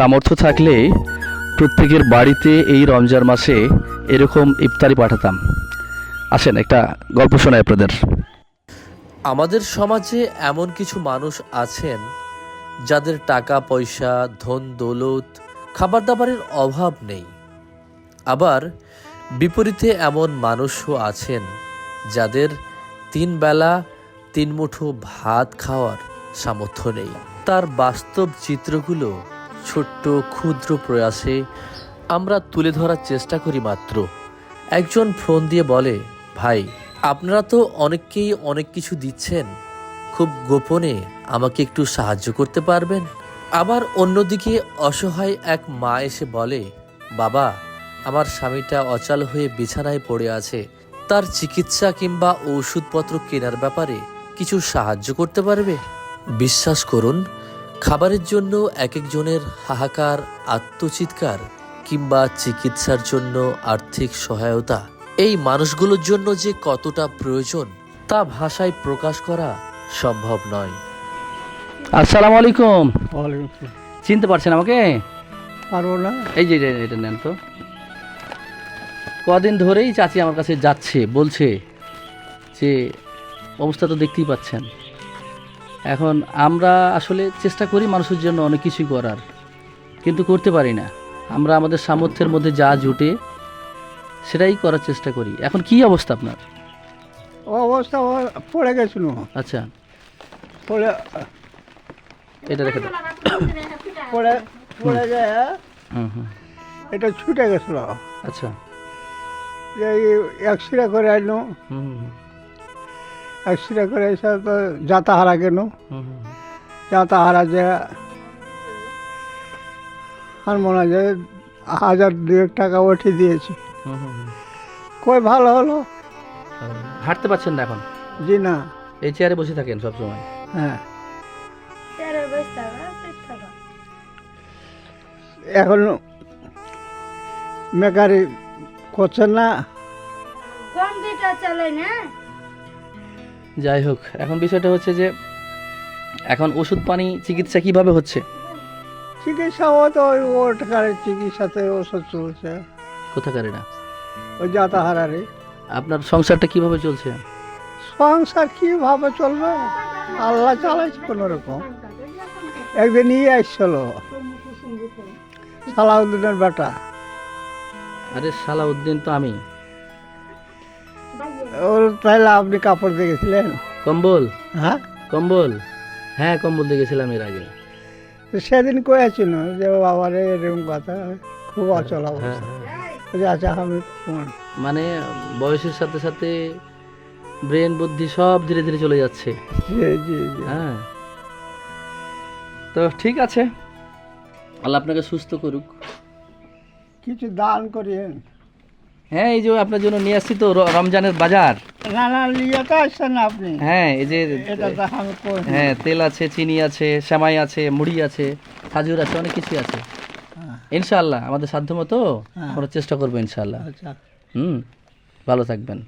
সামর্থ্য থাকলে প্রত্যেকের বাড়িতে এই রমজান মাসে এরকম ইফতারি পাঠাতাম। আসেন, একটা গল্প শোনাই আপনাদের। আমাদের সমাজে এমন কিছু মানুষ আছেন যাদের টাকা, পয়সা, ধন, দৌলত খাবার দাবারের অভাব নেই। আবার বিপরীতে এমন মানুষও আছেন যাদের তিন বেলা তিন মুঠো ভাত খাওয়ার সামর্থ্য নেই। তার বাস্তব চিত্রগুলো ছোট্ট ক্ষুদ্র প্রয়াসে আমরা তুলে ধরার চেষ্টা করি মাত্র। একজন ফোন দিয়ে বলে, ভাই, আপনারা তো অনেককেই অনেক কিছু দিচ্ছেন। খুব গোপনে আমাকে একটু সাহায্য করতে পারবেন? আবার অন্যদিকে অসহায় এক মা এসে বলে, বাবা, আমার স্বামীটা অচল হয়ে বিছানায় পড়ে আছে। তার চিকিৎসা কিংবা ওষুধপত্র কেনার ব্যাপারে কিছু সাহায্য করতে পারবে? বিশ্বাস করুন খাবারের জন্য এক একজনের হাহাকার আত্মচিৎকার কিংবা চিকিৎসার জন্য আর্থিক সহায়তা। এই মানুষগুলোর জন্য যে কতটা প্রয়োজন তা ভাষায় প্রকাশ করা সম্ভব নয়। আসসালামু আলাইকুম। ওয়ালাইকুম আসসালাম। চিনতে পারছেন আমাকে? পারব না। এই যে এটা- এটা নেন তো। কদিন ধরেই চাচি আমার কাছে যাচ্ছে বলছে যে অবস্থা তো দেখতেই পাচ্ছেন। এখন আমরা আসলে চেষ্টা করি মানুষের জন্য অনেক কিছুই করার কিন্তু করতে পারি না। আমরা আমাদের সামর্থ্যের মধ্যে যা জুটে সেটাই করার চেষ্টা করি। এখন কি অবস্থা আপনার? ও অবস্থা পড়ে গেছিল। আচ্ছা। পড়ে এটা রেখে দাও। পড়ে পড়ে যায় এটা ছুটে গেছিল। আচ্ছা। এই এক্সরে করে আনলো হুম। এক্সরে করে এসে তো যাতা হারা গেল হুম হুম যাতা হারা যে আর মনে হয় যে হাজার দুয়েক টাকা উঠে দিয়েছি। হুম হুম হুম। কই ভালো হলো? হাঁটতে পারছেন না এখন? জি না। এই চেয়ারে বসে থাকেন সব সময় হ্যাঁ এখন মেকারি করছেন না? কম্পিউটার চালাই না? যাই হোক এখন বিষয়টা হচ্ছে যে এখন ওষুধ পানি চিকিৎসা কীভাবে হচ্ছে? চিকিৎসা তো ওই ওটাকারের চিকিৎসাতে ওষুধ চলছে। কোথাকার এটা ওই যাতা হারারে আপনার সংসারটা কীভাবে চলছে? সংসার কীভাবে চলবে? আল্লাহ চালাইছে কোনো রকম। একদিন নিয়ে আসছিল সালাউদ্দিনের বেটা। আরে সালাউদ্দিন তো আমি। ওর তাইলে আপনি কাপড় দেখেছিলেন? কম্বল? হ্যাঁ? কম্বল? হ্যাঁ কম্বল দেখেছিলাম এর আগে। তো সেদিন কয়েছিল যে বাবার এরকম কথা খুব অচল হ্যাঁ অবস্থা। হ্যাঁ। আচ্ছা আমি মানে বয়সের সাথে সাথে ব্রেন বুদ্ধি সব ধীরে ধীরে চলে যাচ্ছে। হ্যাঁ। তো ঠিক আছে। আল্লাহ আপনাকে সুস্থ করুক। কিছু দান করিয়েন। হ্যাঁ এই যে আপনার জন্য নিয়ে আসছি তো রমজানের বাজার। না না নিয়ে আসছেন আপনি। হ্যাঁ এই যে হ্যাঁ তেল আছে চিনি আছে সেমাই আছে মুড়ি আছে খাজুর আছে অনেক কিছু আছে। হ্যাঁ, ইনশাআল্লাহ আমাদের সাধ্য মতো হ্যাঁ। আমরা চেষ্টা করব ইনশাআল্লাহ। হম হুম ভালো থাকবেন।